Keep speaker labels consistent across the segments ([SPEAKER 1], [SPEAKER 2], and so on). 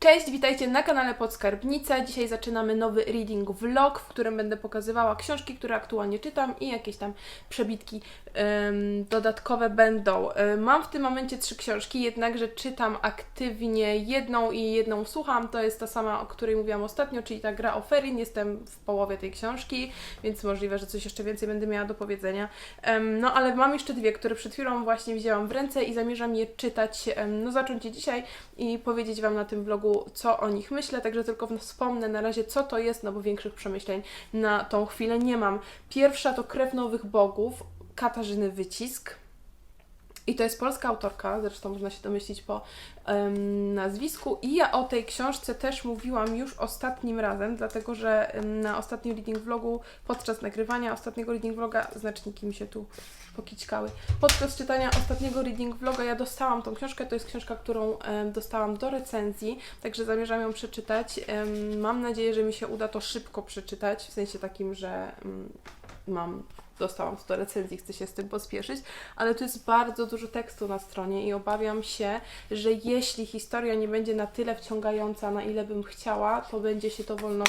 [SPEAKER 1] Cześć, witajcie na kanale Podskarbnica. Dzisiaj zaczynamy nowy reading vlog, w którym będę pokazywała książki, które aktualnie czytam i jakieś tam przebitki dodatkowe będą. Mam w tym momencie trzy książki, jednakże czytam aktywnie jedną i jedną słucham. To jest ta sama, o której mówiłam ostatnio, czyli ta gra o Ferin. Jestem w połowie tej książki, więc możliwe, że coś jeszcze więcej będę miała do powiedzenia. No ale mam jeszcze dwie, które przed chwilą właśnie wzięłam w ręce i zamierzam je czytać, no zacząć je dzisiaj i powiedzieć Wam na tym vlogu, co o nich myślę, także tylko wspomnę na razie, co to jest, no bo większych przemyśleń na tą chwilę nie mam. Pierwsza to Krew Nowych Bogów, Katarzyny Wycisk. I to jest polska autorka, zresztą można się domyślić po em, nazwisku. I ja o tej książce też mówiłam już ostatnim razem, dlatego że na ostatnim reading vlogu, podczas nagrywania ostatniego reading vloga, znaczniki mi się tu pokićkały. Podczas czytania ostatniego reading vloga ja dostałam tą książkę. To jest książka, którą em, dostałam do recenzji, także zamierzam ją przeczytać. Em, mam nadzieję, że mi się uda to szybko przeczytać, w sensie takim, że mm, mam dostałam to do recenzji, chcę się z tym pospieszyć, ale tu jest bardzo dużo tekstu na stronie i obawiam się, że jeśli historia nie będzie na tyle wciągająca, na ile bym chciała, to będzie się to wolno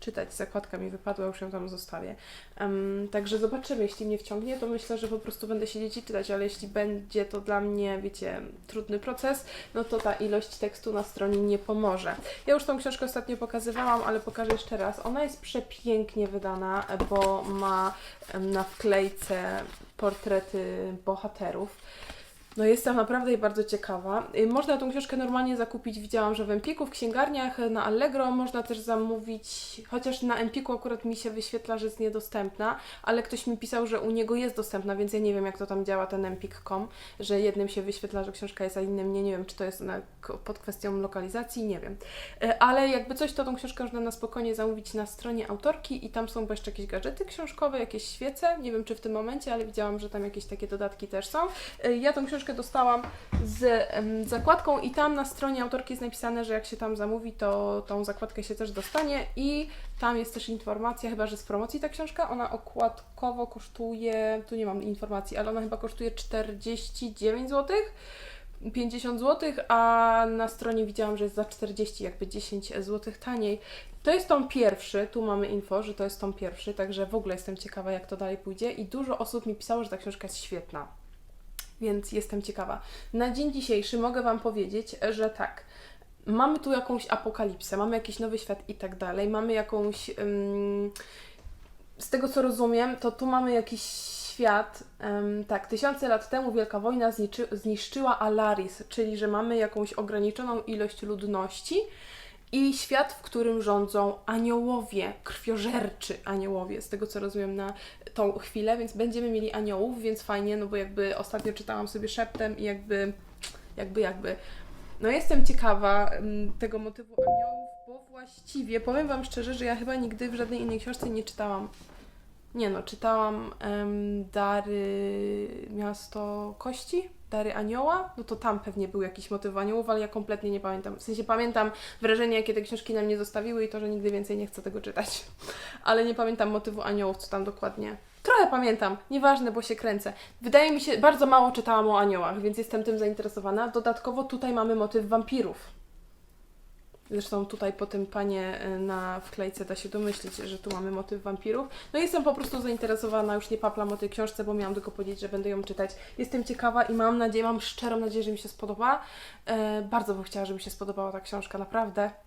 [SPEAKER 1] czytać. Zakładka mi wypadła, już ją tam zostawię. Em, także zobaczymy, jeśli mnie wciągnie, to myślę, że po prostu będę siedzieć i czytać, ale jeśli będzie to dla mnie, wiecie, trudny proces, no to ta ilość tekstu na stronie nie pomoże. Ja już tą książkę ostatnio pokazywałam, ale pokażę jeszcze raz. Ona jest przepięknie wydana, bo ma na wklejce portrety bohaterów. No jestem naprawdę bardzo ciekawa. Y, Można tą książkę normalnie zakupić, widziałam, że w Empiku, w księgarniach, na Allegro można też zamówić, chociaż na Empiku akurat mi się wyświetla, że jest niedostępna, ale ktoś mi pisał, że u niego jest dostępna, więc ja nie wiem jak to tam działa ten empik.com, że jednym się wyświetla, że książka jest, a innym nie, nie wiem czy to jest na, pod kwestią lokalizacji, nie wiem. Y, Ale jakby coś, to tą książkę można na spokojnie zamówić na stronie autorki i tam są jeszcze jakieś gadżety książkowe, jakieś świece, nie wiem czy w tym momencie, ale widziałam, że tam jakieś takie dodatki też są. Y, Ja tą książkę dostałam z zakładką i tam na stronie autorki jest napisane, że jak się tam zamówi, to tą zakładkę się też dostanie i tam jest też informacja, chyba że z promocji ta książka, ona okładkowo kosztuje, tu nie mam informacji, ale ona chyba kosztuje 49 zł. 50 zł, a na stronie widziałam, że jest za 40, jakby 10 zł taniej. To jest tom pierwszy, tu mamy info, że to jest tom pierwszy, także w ogóle jestem ciekawa, jak to dalej pójdzie. I dużo osób mi pisało, że ta książka jest świetna, więc jestem ciekawa. Na dzień dzisiejszy mogę Wam powiedzieć, że tak. Mamy tu jakąś apokalipsę, mamy jakiś nowy świat i tak dalej, mamy jakąś. z tego co rozumiem, to tu mamy jakiś świat. tak, tysiące lat temu Wielka Wojna zniczy, zniszczyła Alaris, czyli że mamy jakąś ograniczoną ilość ludności i świat, w którym rządzą aniołowie, krwiożerczy aniołowie, z tego co rozumiem na tą chwilę, więc będziemy mieli aniołów, więc fajnie, no bo jakby ostatnio czytałam sobie szeptem i jakby, jakby, jakby. No jestem ciekawa em, tego motywu aniołów, bo właściwie powiem Wam szczerze, że ja chyba nigdy w żadnej innej książce nie czytałam. Nie no, czytałam em, Dary Miasto Kości, Dary Anioła, no to tam pewnie był jakiś motyw aniołów, ale ja kompletnie nie pamiętam. W sensie pamiętam wrażenie, jakie te książki na mnie zostawiły i to, że nigdy więcej nie chcę tego czytać. Ale nie pamiętam motywu aniołów, co tam dokładnie. Trochę pamiętam, nieważne, bo się kręcę. Wydaje mi się, bardzo mało czytałam o aniołach, więc jestem tym zainteresowana. Dodatkowo tutaj mamy motyw wampirów. Zresztą tutaj po tym panie y, na wklejce da się domyślić, że tu mamy motyw wampirów. No jestem po prostu zainteresowana, już nie paplam o tej książce, bo miałam tylko powiedzieć, że będę ją czytać. Jestem ciekawa i mam nadzieję, mam szczerą nadzieję, że mi się spodoba. E, bardzo bym chciała, żeby mi się spodobała ta książka, naprawdę.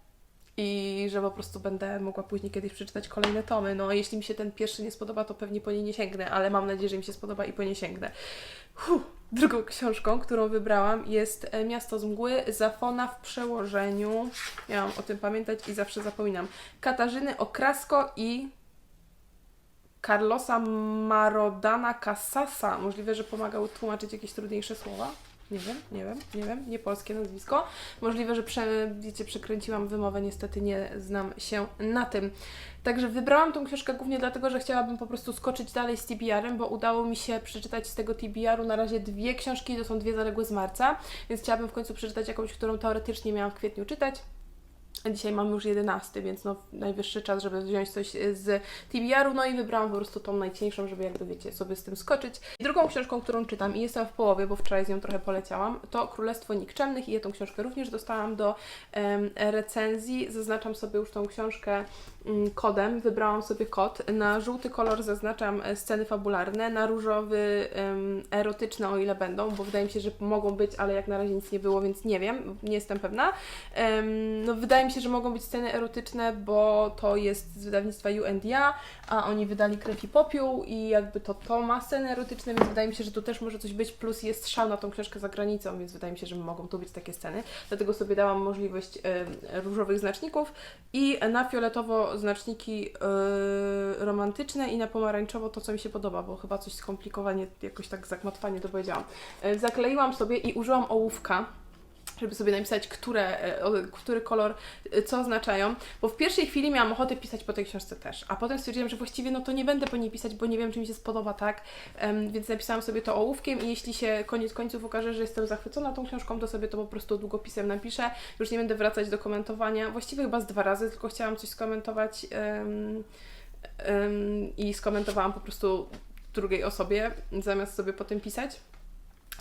[SPEAKER 1] I że po prostu będę mogła później kiedyś przeczytać kolejne tomy. No, jeśli mi się ten pierwszy nie spodoba, to pewnie po niej nie sięgnę, ale mam nadzieję, że mi się spodoba i po nie sięgnę. Huh. Drugą książką, którą wybrałam jest e, Miasto z mgły, Zafona w przełożeniu. Miałam o tym pamiętać i zawsze zapominam. Katarzyny Okrasko i Carlosa Marodana Casasa. Możliwe, że pomagał tłumaczyć jakieś trudniejsze słowa. Nie wiem, nie wiem, nie wiem, nie polskie nazwisko. Możliwe, że prze, wiecie, przekręciłam wymowę, niestety nie znam się na tym. Także wybrałam tą książkę głównie dlatego, że chciałabym po prostu skoczyć dalej z TBR-em, bo udało mi się przeczytać z tego TBR-u na razie dwie książki, to są dwie zaległe z marca, więc chciałabym w końcu przeczytać jakąś, którą teoretycznie miałam w kwietniu czytać. A Dzisiaj mamy już 11, więc no najwyższy czas, żeby wziąć coś z TBR-u. No i wybrałam po prostu tą najcieńszą, żeby jakby wiecie, sobie z tym skoczyć. Drugą książką, którą czytam i jestem w połowie, bo wczoraj z nią trochę poleciałam, to Królestwo Nikczemnych i ja tą książkę również dostałam do recenzji. Zaznaczam sobie już tą książkę kodem, wybrałam sobie kod. Na żółty kolor zaznaczam e, sceny fabularne, na różowy erotyczne, o ile będą, bo wydaje mi się, że mogą być, ale jak na razie nic nie było, więc nie wiem, nie jestem pewna. No wydaje mi się, że mogą być sceny erotyczne, bo to jest z wydawnictwa UNDA, a oni wydali Krew i Popiół i jakby to to ma sceny erotyczne, więc wydaje mi się, że tu też może coś być, plus jest szał na tą książkę za granicą, więc wydaje mi się, że mogą tu być takie sceny. Dlatego sobie dałam możliwość różowych znaczników i na fioletowo znaczniki e, romantyczne i na pomarańczowo to, co mi się podoba, bo chyba coś skomplikowanie, jakoś tak zagmatwanie to powiedziałam. E, zakleiłam sobie i użyłam ołówka, żeby sobie napisać, które, e, który kolor, e, co oznaczają, bo w pierwszej chwili miałam ochotę pisać po tej książce też, a potem stwierdziłam, że właściwie no to nie będę po niej pisać, bo nie wiem, czy mi się spodoba, tak, Em, więc napisałam sobie to ołówkiem i jeśli się koniec końców okaże, że jestem zachwycona tą książką, to sobie to po prostu długopisem napiszę, już nie będę wracać do komentowania, właściwie chyba z dwa razy, tylko chciałam coś skomentować em, em, i skomentowałam po prostu drugiej osobie, zamiast sobie potem pisać.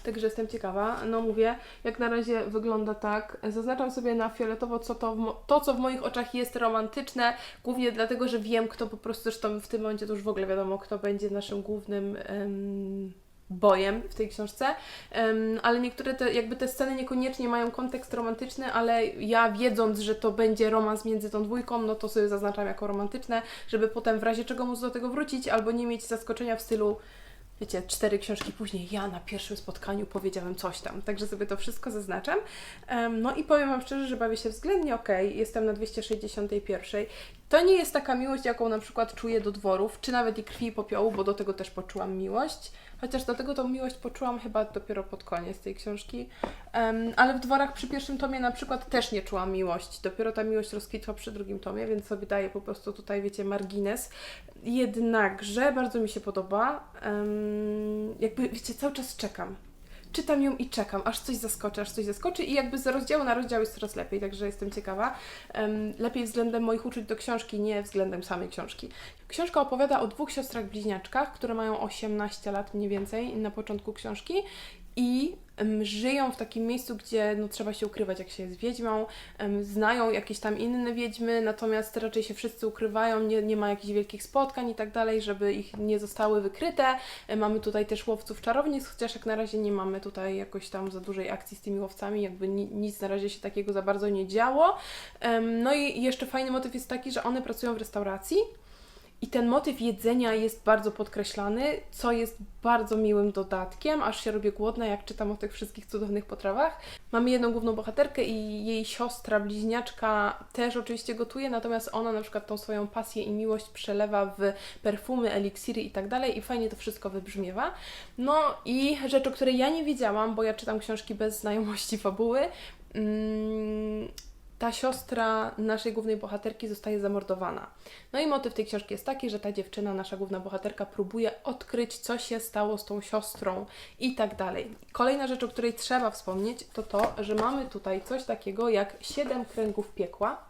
[SPEAKER 1] Także jestem ciekawa. No mówię, jak na razie wygląda tak. Zaznaczam sobie na fioletowo co to, to, co w moich oczach jest romantyczne, głównie dlatego, że wiem, kto po prostu, zresztą w tym momencie to już w ogóle wiadomo, kto będzie naszym głównym em, bojem w tej książce. Em, ale niektóre te, jakby te sceny niekoniecznie mają kontekst romantyczny, ale ja wiedząc, że to będzie romans między tą dwójką, no to sobie zaznaczam jako romantyczne, żeby potem w razie czego móc do tego wrócić, albo nie mieć zaskoczenia w stylu wiecie, cztery książki później ja na pierwszym spotkaniu powiedziałem coś tam. Także sobie to wszystko zaznaczam. No i powiem Wam szczerze, że bawię się względnie ok. Jestem na 261. To nie jest taka miłość, jaką na przykład czuję do dworów, czy nawet i krwi i popiołu, bo do tego też poczułam miłość. Chociaż do tego tą miłość poczułam chyba dopiero pod koniec tej książki. Em, ale w dworach przy pierwszym tomie na przykład też nie czułam miłości. Dopiero ta miłość rozkwitła przy drugim tomie, więc sobie daję po prostu tutaj, wiecie, margines. Jednakże bardzo mi się podoba. Em, jakby, wiecie, cały czas czekam. Czytam ją i czekam, aż coś zaskoczy, aż coś zaskoczy i jakby z rozdziału na rozdział jest coraz lepiej, także jestem ciekawa. Lepiej względem moich uczuć do książki, nie względem samej książki. Książka opowiada o dwóch siostrach bliźniaczkach, które mają 18 lat mniej więcej na początku książki i żyją w takim miejscu, gdzie no, trzeba się ukrywać, jak się jest wiedźmą. Znają jakieś tam inne wiedźmy, natomiast raczej się wszyscy ukrywają, nie, nie ma jakichś wielkich spotkań i tak dalej, żeby ich nie zostały wykryte. E, Mamy tutaj też łowców czarownic, chociaż jak na razie nie mamy tutaj jakoś tam za dużej akcji z tymi łowcami, jakby ni, nic na razie się takiego za bardzo nie działo. No i jeszcze fajny motyw jest taki, że one pracują w restauracji. I ten motyw jedzenia jest bardzo podkreślany, co jest bardzo miłym dodatkiem, aż się robię głodna, jak czytam o tych wszystkich cudownych potrawach. Mamy jedną główną bohaterkę i jej siostra, bliźniaczka też oczywiście gotuje, natomiast ona na przykład tą swoją pasję i miłość przelewa w perfumy, eliksiry i tak dalej i fajnie to wszystko wybrzmiewa. No i rzecz, o której ja nie wiedziałam, bo ja czytam książki bez znajomości fabuły, mm, ta siostra naszej głównej bohaterki zostaje zamordowana. No i motyw tej książki jest taki, że ta dziewczyna, nasza główna bohaterka, próbuje odkryć, co się stało z tą siostrą i tak dalej. Kolejna rzecz, o której trzeba wspomnieć, to to, że mamy tutaj coś takiego jak siedem kręgów piekła.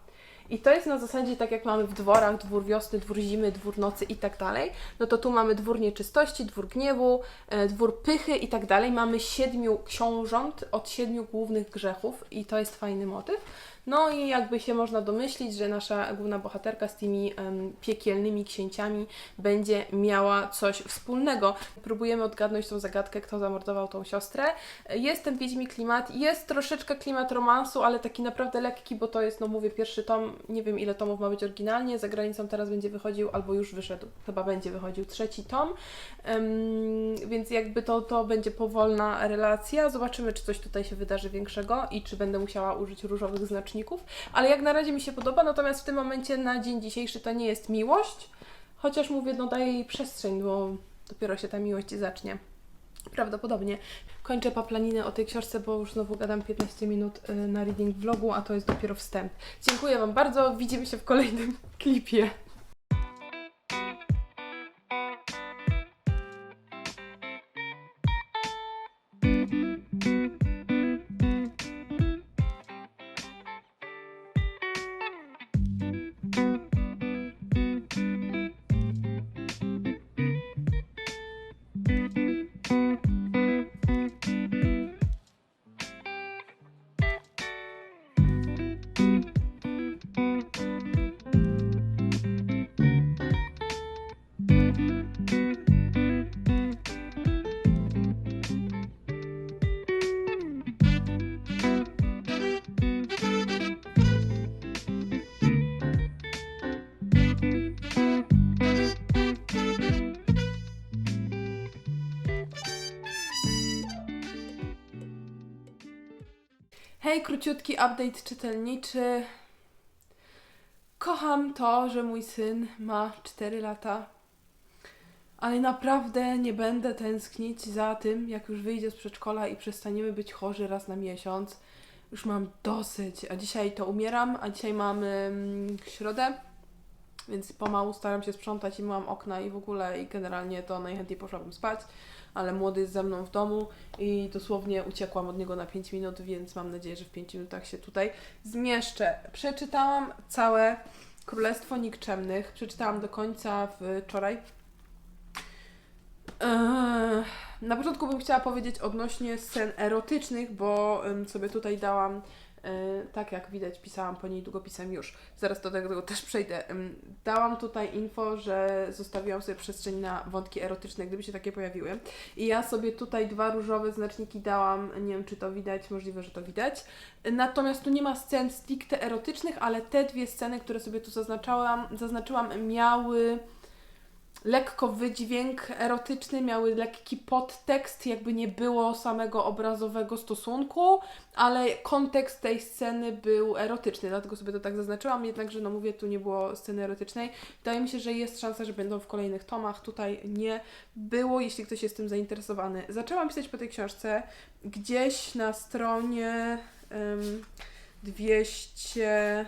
[SPEAKER 1] I to jest na zasadzie tak jak mamy w dworach, dwór wiosny, dwór zimy, dwór nocy i tak dalej, no to tu mamy dwór nieczystości, dwór gniewu, e, dwór pychy i tak dalej. Mamy siedmiu książąt od siedmiu głównych grzechów i to jest fajny motyw. No i jakby się można domyślić, że nasza główna bohaterka z tymi em, piekielnymi księciami będzie miała coś wspólnego. Próbujemy odgadnąć tą zagadkę, kto zamordował tą siostrę. Jest ten wiedźmi klimat, jest troszeczkę klimat romansu, ale taki naprawdę lekki, bo to jest, no mówię, pierwszy tom, nie wiem ile tomów ma być oryginalnie, za granicą teraz będzie wychodził, albo już wyszedł, chyba będzie wychodził trzeci tom, Em, więc jakby to, to będzie powolna relacja. Zobaczymy, czy coś tutaj się wydarzy większego i czy będę musiała użyć różowych znaczników, ale jak na razie mi się podoba, natomiast w tym momencie na dzień dzisiejszy to nie jest miłość, chociaż mówię, no daję jej przestrzeń, bo dopiero się ta miłość zacznie. Prawdopodobnie. Kończę paplaninę o tej książce, bo już znowu gadam 15 minut y, na reading vlogu, a to jest dopiero wstęp. Dziękuję Wam bardzo, widzimy się w kolejnym klipie. Hej, króciutki update czytelniczy. Kocham to, że mój syn ma 4 lata, ale naprawdę nie będę tęsknić za tym, jak już wyjdzie z przedszkola i przestaniemy być chorzy raz na miesiąc. Już mam dosyć, a dzisiaj to umieram, a dzisiaj mamy mm, środę, więc pomału staram się sprzątać i myłam okna i w ogóle i generalnie to najchętniej poszłabym spać, ale młody jest ze mną w domu i dosłownie uciekłam od niego na 5 minut, więc mam nadzieję, że w 5 minutach się tutaj zmieszczę. Przeczytałam całe Królestwo Nikczemnych, przeczytałam do końca wczoraj. Eee, Na początku bym chciała powiedzieć odnośnie scen erotycznych, bo sobie tutaj dałam, tak jak widać, pisałam po niej długopisem już. Zaraz do tego też przejdę. Dałam tutaj info, że zostawiłam sobie przestrzeń na wątki erotyczne, gdyby się takie pojawiły. I ja sobie tutaj dwa różowe znaczniki dałam, nie wiem czy to widać, możliwe, że to widać. Natomiast tu nie ma scen stricte erotycznych, ale te dwie sceny, które sobie tu zaznaczałam, zaznaczyłam, miały lekko wydźwięk erotyczny, miały lekki podtekst, jakby nie było samego obrazowego stosunku, ale kontekst tej sceny był erotyczny, dlatego sobie to tak zaznaczyłam, jednakże no mówię, tu nie było sceny erotycznej. Wydaje mi się, że jest szansa, że będą w kolejnych tomach, tutaj nie było, jeśli ktoś jest tym zainteresowany. Zaczęłam pisać po tej książce gdzieś na stronie um, 200...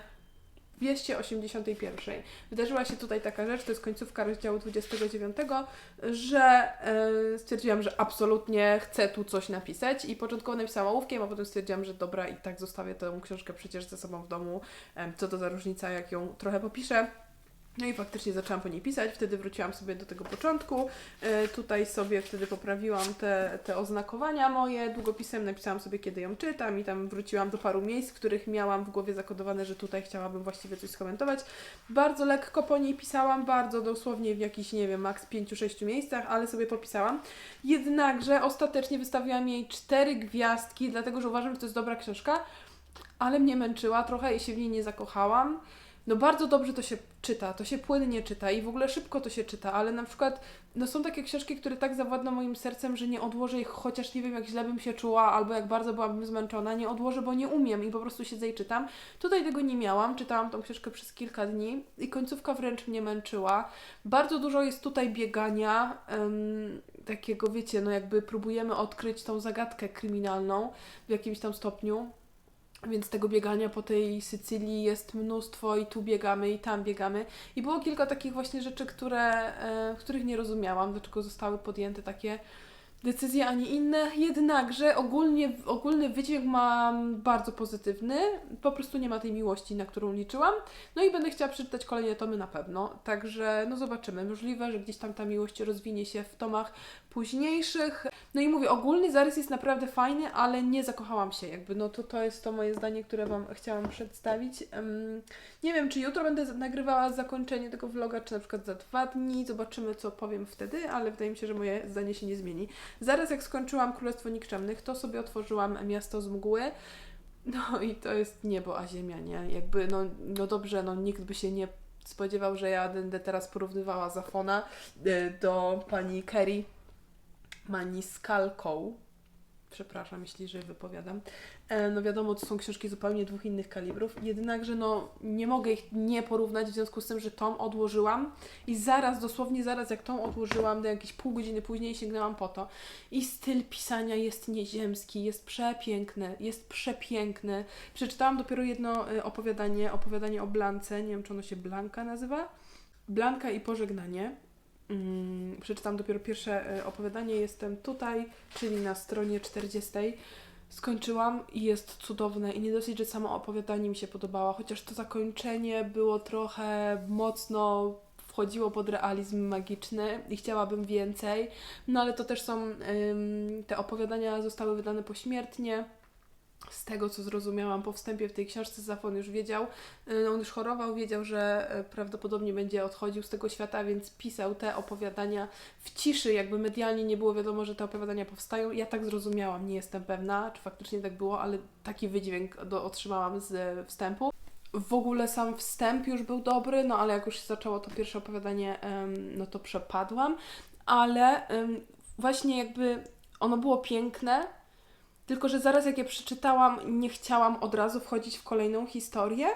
[SPEAKER 1] 281. Wydarzyła się tutaj taka rzecz, to jest końcówka rozdziału 29, że e, stwierdziłam, że absolutnie chcę tu coś napisać i początkowo napisałam ołówkiem, a potem stwierdziłam, że dobra i tak zostawię tę książkę przecież ze sobą w domu, em, co to za różnica, jak ją trochę popiszę. No i faktycznie zaczęłam po niej pisać, wtedy wróciłam sobie do tego początku. E, tutaj sobie wtedy poprawiłam te, te oznakowania moje długopisem, napisałam sobie kiedy ją czytam i tam wróciłam do paru miejsc, w których miałam w głowie zakodowane, że tutaj chciałabym właściwie coś skomentować. Bardzo lekko po niej pisałam, bardzo dosłownie w jakichś, nie wiem, maks 5-6 miejscach, ale sobie popisałam. Jednakże ostatecznie wystawiłam jej cztery gwiazdki, dlatego że uważam, że to jest dobra książka, ale mnie męczyła trochę i się w niej nie zakochałam. No bardzo dobrze to się czyta, to się płynnie czyta i w ogóle szybko to się czyta, ale na przykład no są takie książki, które tak zawładną moim sercem, że nie odłożę ich, chociaż nie wiem jak źle bym się czuła albo jak bardzo byłabym zmęczona, nie odłożę, bo nie umiem i po prostu siedzę i czytam. Tutaj tego nie miałam, czytałam tą książkę przez kilka dni i końcówka wręcz mnie męczyła. Bardzo dużo jest tutaj biegania, em, takiego wiecie, no jakby próbujemy odkryć tą zagadkę kryminalną w jakimś tam stopniu. Więc tego biegania po tej Sycylii jest mnóstwo i tu biegamy i tam biegamy. I było kilka takich właśnie rzeczy, które, e, których nie rozumiałam, dlaczego zostały podjęte takie decyzje, a nie inne. Jednakże ogólnie, ogólny wydźwięk mam bardzo pozytywny. Po prostu nie ma tej miłości, na którą liczyłam. No i będę chciała przeczytać kolejne tomy na pewno. Także no zobaczymy. Możliwe, że gdzieś tam ta miłość rozwinie się w tomach późniejszych. No i mówię, ogólny zarys jest naprawdę fajny, ale nie zakochałam się. Jakby no to, to jest to moje zdanie, które Wam chciałam przedstawić. Em, nie wiem, czy jutro będę nagrywała zakończenie tego vloga, czy na przykład za dwa dni. Zobaczymy, co powiem wtedy, ale wydaje mi się, że moje zdanie się nie zmieni. Zaraz jak skończyłam Królestwo Nikczemnych, to sobie otworzyłam Miasto z Mgły. No i to jest niebo, a ziemia, nie? Jakby, no, no dobrze, no nikt by się nie spodziewał, że ja będę teraz porównywała Zafona y, do pani Kerry Maniskalką. Przepraszam, jeśli źle wypowiadam. E, No wiadomo, to są książki zupełnie dwóch innych kalibrów, jednakże no nie mogę ich nie porównać w związku z tym, że tą odłożyłam i zaraz, dosłownie zaraz jak tą odłożyłam, do jakieś pół godziny później sięgnęłam po to. I styl pisania jest nieziemski, jest przepiękny, jest przepiękny. Przeczytałam dopiero jedno y, opowiadanie, opowiadanie o Blance, nie wiem czy ono się Blanka nazywa. Blanka i pożegnanie. Mm, przeczytam dopiero pierwsze y, opowiadanie. Jestem tutaj, czyli na stronie 40. Skończyłam i jest cudowne i nie dosyć, że samo opowiadanie mi się podobało, chociaż to zakończenie było trochę mocno wchodziło pod realizm magiczny i chciałabym więcej. No ale to też są te opowiadania zostały wydane pośmiertnie. Z tego co zrozumiałam po wstępie w tej książce, Zafon już wiedział, y, on już chorował, wiedział, że y, prawdopodobnie będzie odchodził z tego świata, więc pisał te opowiadania w ciszy, jakby medialnie nie było wiadomo, że te opowiadania powstają. Ja tak zrozumiałam, nie jestem pewna, czy faktycznie tak było, ale taki wydźwięk do, otrzymałam z e, wstępu. W ogóle sam wstęp już był dobry, no ale jak już się zaczęło to pierwsze opowiadanie, no to przepadłam, ale właśnie jakby ono było piękne, tylko że zaraz jak je przeczytałam, nie chciałam od razu wchodzić w kolejną historię.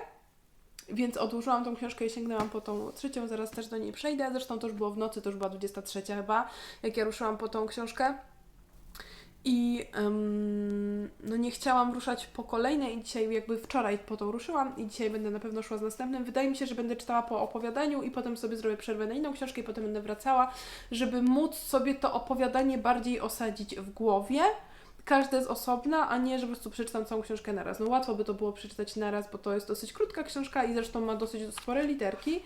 [SPEAKER 1] Więc odłożyłam tą książkę i sięgnęłam po tą trzecią, zaraz też do niej przejdę. Zresztą to już było w nocy, to już była 23 chyba, jak ja ruszyłam po tą książkę. I em, no nie chciałam ruszać po kolejnej i dzisiaj jakby wczoraj po tą ruszyłam i dzisiaj będę na pewno szła z następnym. Wydaje mi się, że będę czytała po opowiadaniu i potem sobie zrobię przerwę na inną książkę i potem będę wracała, żeby móc sobie to opowiadanie bardziej osadzić w głowie. Każde z osobna, a nie, że po prostu przeczytam całą książkę naraz. No łatwo by to było przeczytać naraz, bo to jest dosyć krótka książka i zresztą ma dosyć spore literki.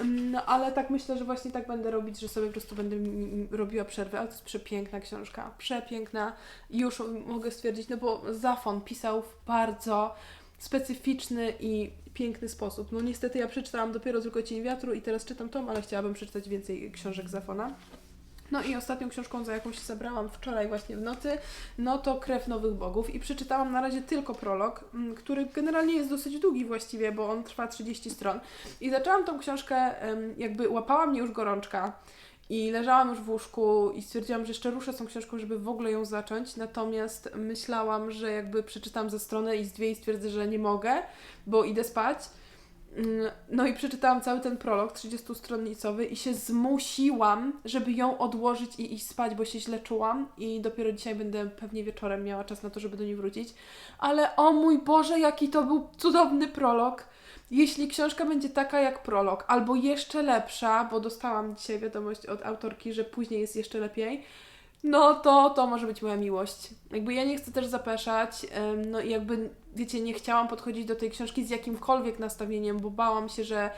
[SPEAKER 1] Ym, No ale tak myślę, że właśnie tak będę robić, że sobie po prostu będę mm, robiła przerwę. Ale to jest przepiękna książka, przepiękna. Już mogę stwierdzić, no bo Zafon pisał w bardzo specyficzny i piękny sposób. No niestety ja przeczytałam dopiero tylko Cień Wiatru i teraz czytam tom, ale chciałabym przeczytać więcej książek Zafona. No i ostatnią książką, za jaką się zabrałam wczoraj właśnie w nocy, no to Krew Nowych Bogów i przeczytałam na razie tylko prolog, mm, który generalnie jest dosyć długi właściwie, bo on trwa 30 stron. I zaczęłam tą książkę, jakby łapała mnie już gorączka i leżałam już w łóżku i stwierdziłam, że jeszcze ruszę z tą książką, żeby w ogóle ją zacząć, natomiast myślałam, że jakby przeczytam ze strony i z dwie i stwierdzę, że nie mogę, bo idę spać. Mm, No i przeczytałam cały ten prolog 30-stronnicowy i się zmusiłam, żeby ją odłożyć i iść spać, bo się źle czułam i dopiero dzisiaj będę pewnie wieczorem miała czas na to, żeby do niej wrócić. Ale o mój Boże, jaki to był cudowny prolog! Jeśli książka będzie taka jak prolog, albo jeszcze lepsza, bo dostałam dzisiaj wiadomość od autorki, że później jest jeszcze lepiej, no to to może być moja miłość. Jakby ja nie chcę też zapeszać, no i jakby, wiecie, nie chciałam podchodzić do tej książki z jakimkolwiek nastawieniem, bo bałam się, że,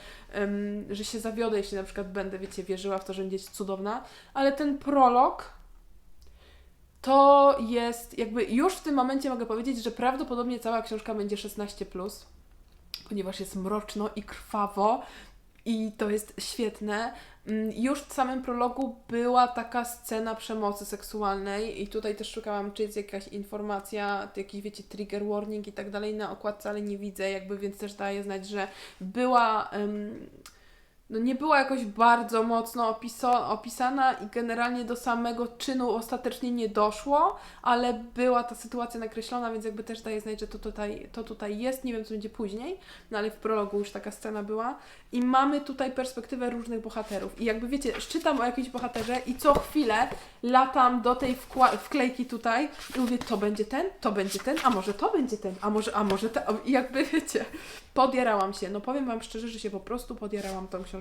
[SPEAKER 1] że się zawiodę, jeśli na przykład będę, wiecie, wierzyła w to, że będzie cudowna, ale ten prolog to jest, jakby już w tym momencie mogę powiedzieć, że prawdopodobnie cała książka będzie 16+, plus, ponieważ jest mroczno i krwawo, i to jest świetne. Mm, Już w samym prologu była taka scena przemocy seksualnej i tutaj też szukałam, czy jest jakaś informacja, jakiś wiecie, trigger warning i tak dalej na okładce, ale nie widzę, jakby więc też daje znać, że była... em, no nie była jakoś bardzo mocno opisana i generalnie do samego czynu ostatecznie nie doszło, ale była ta sytuacja nakreślona, więc jakby też daje znać, że to tutaj, to tutaj jest. Nie wiem, co będzie później, no ale w prologu już taka scena była. I mamy tutaj perspektywę różnych bohaterów. I jakby wiecie, czytam o jakimś bohaterze i co chwilę latam do tej wklejki tutaj i mówię, to będzie ten, to będzie ten, a może to będzie ten, a może, a może ten. I jakby wiecie, podjarałam się. No powiem Wam szczerze, że się po prostu podjarałam tą książką.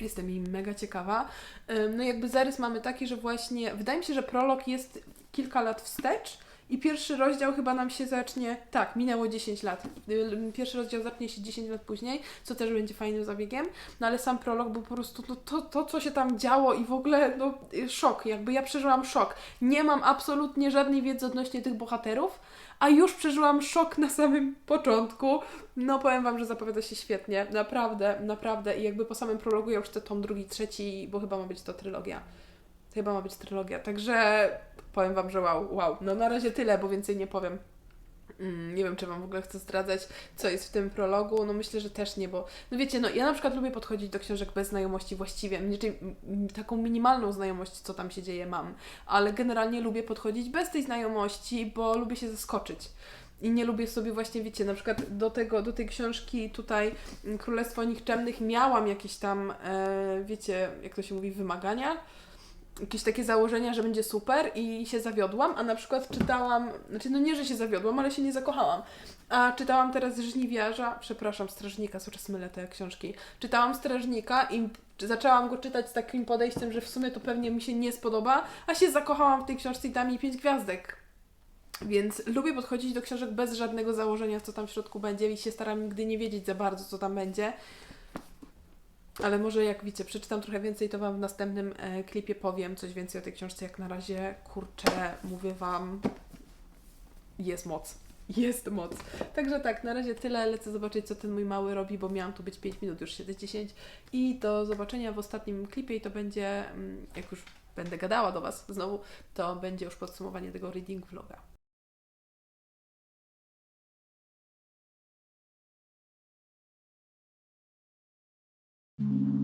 [SPEAKER 1] Jestem jej mega ciekawa. No jakby zarys mamy taki, że właśnie, wydaje mi się, że prolog jest kilka lat wstecz i pierwszy rozdział chyba nam się zacznie, tak, minęło 10 lat. Ym, Pierwszy rozdział zacznie się 10 lat później, co też będzie fajnym zabiegiem, no ale sam prolog był po prostu, no to, to co się tam działo i w ogóle, no y, szok, jakby ja przeżyłam szok. Nie mam absolutnie żadnej wiedzy odnośnie tych bohaterów, a już przeżyłam szok na samym początku. No powiem Wam, że zapowiada się świetnie, naprawdę, naprawdę i jakby po samym prologu ja już chcę tom drugi, trzeci, bo chyba ma być to trylogia. Chyba ma być trylogia, także powiem Wam, że wow, wow. No na razie tyle, bo więcej nie powiem. Mm, Nie wiem, czy Wam w ogóle chcę zdradzać, co jest w tym prologu. No myślę, że też nie, bo no wiecie, no ja na przykład lubię podchodzić do książek bez znajomości właściwie. Znaczy, taką minimalną znajomość, co tam się dzieje, mam. Ale generalnie lubię podchodzić bez tej znajomości, bo lubię się zaskoczyć. I nie lubię sobie właśnie, wiecie, na przykład do tego, do tej książki tutaj mm, Królestwo Nikczemnych miałam jakieś tam, e, wiecie, jak to się mówi, wymagania jakieś takie założenia, że będzie super i się zawiodłam, a na przykład czytałam, znaczy no nie, że się zawiodłam, ale się nie zakochałam. A czytałam teraz Żniwiarza, przepraszam, Strażnika, cały czas mylę te książki. Czytałam Strażnika i zaczęłam go czytać z takim podejściem, że w sumie to pewnie mi się nie spodoba, a się zakochałam w tej książce i dam jej pięć gwiazdek. Więc lubię podchodzić do książek bez żadnego założenia, co tam w środku będzie i się staram nigdy nie wiedzieć za bardzo, co tam będzie. Ale może jak wiecie, przeczytam trochę więcej, to Wam w następnym e, klipie powiem coś więcej o tej książce. Jak na razie, kurczę, mówię Wam, jest moc. Jest moc. Także tak, na razie tyle. Lecę zobaczyć, co ten mój mały robi, bo miałam tu być 5 minut, już siedzę 10. I do zobaczenia w ostatnim klipie i to będzie, mm, jak już będę gadała do Was znowu, to będzie już podsumowanie tego reading vloga.
[SPEAKER 2] Mm-hmm.